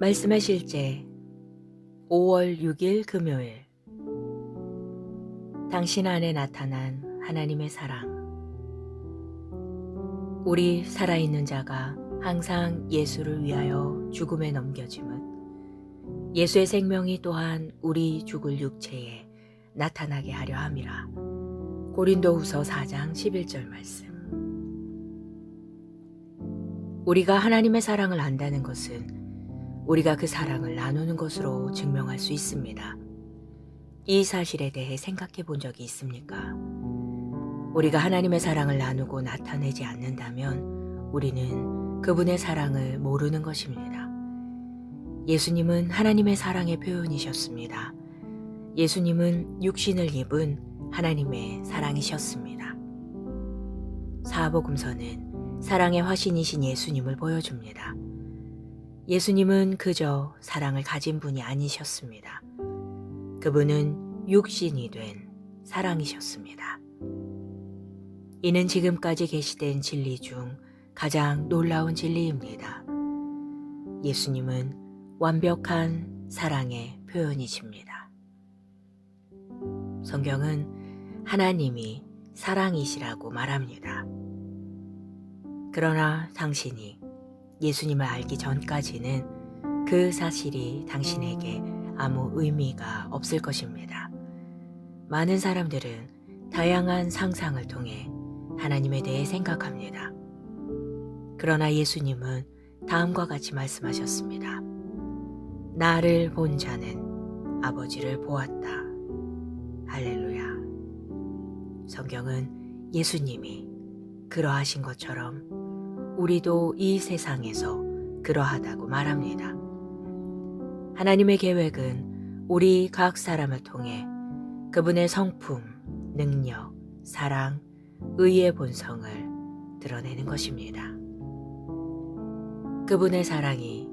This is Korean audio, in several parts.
말씀의 실제 5월 6일 금요일 당신 안에 나타난 하나님의 사랑 우리 살아있는 자가 항상 예수를 위하여 죽음에 넘겨짐은 예수의 생명이 또한 우리 죽을 육체에 나타나게 하려 함이라. 고린도후서 4장 11절 말씀. 우리가 하나님의 사랑을 안다는 것은 우리가 그 사랑을 나누는 것으로 증명할 수 있습니다. 이 사실에 대해 생각해 본 적이 있습니까? 우리가 하나님의 사랑을 나누고 나타내지 않는다면 우리는 그분의 사랑을 모르는 것입니다. 예수님은 하나님의 사랑의 표현이셨습니다. 예수님은 육신을 입은 하나님의 사랑이셨습니다. 사복음서는 사랑의 화신이신 예수님을 보여줍니다. 예수님은 그저 사랑을 가진 분이 아니셨습니다. 그분은 육신이 된 사랑이셨습니다. 이는 지금까지 계시된 진리 중 가장 놀라운 진리입니다. 예수님은 완벽한 사랑의 표현이십니다. 성경은 하나님이 사랑이시라고 말합니다. 그러나 당신이 예수님을 알기 전까지는 그 사실이 당신에게 아무 의미가 없을 것입니다. 많은 사람들은 다양한 상상을 통해 하나님에 대해 생각합니다. 그러나 예수님은 다음과 같이 말씀하셨습니다. 나를 본 자는 아버지를 보았다. 할렐루야. 성경은 예수님이 그러하신 것처럼 우리도 이 세상에서 그러하다고 말합니다. 하나님의 계획은 우리 각 사람을 통해 그분의 성품, 능력, 사랑, 의의 본성을 드러내는 것입니다. 그분의 사랑이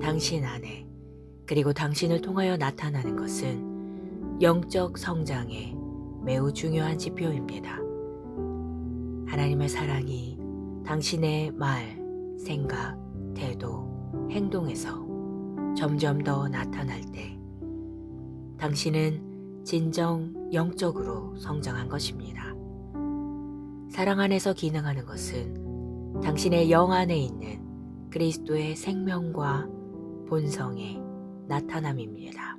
당신 안에 그리고 당신을 통하여 나타나는 것은 영적 성장에 매우 중요한 지표입니다. 하나님의 사랑이 당신의 말, 생각, 태도, 행동에서 점점 더 나타날 때 당신은 진정 영적으로 성장한 것입니다. 사랑 안에서 기능하는 것은 당신의 영 안에 있는 그리스도의 생명과 본성의 나타남입니다.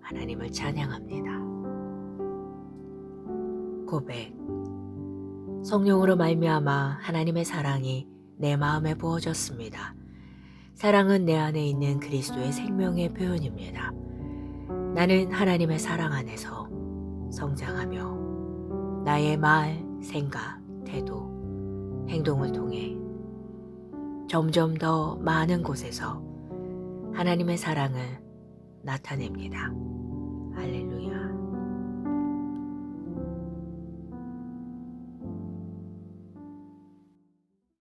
하나님을 찬양합니다. 고백 성령으로 말미암아 하나님의 사랑이 내 마음에 부어졌습니다. 사랑은 내 안에 있는 그리스도의 생명의 표현입니다. 나는 하나님의 사랑 안에서 성장하며 나의 말, 생각, 태도, 행동을 통해 점점 더 많은 곳에서 하나님의 사랑을 나타냅니다.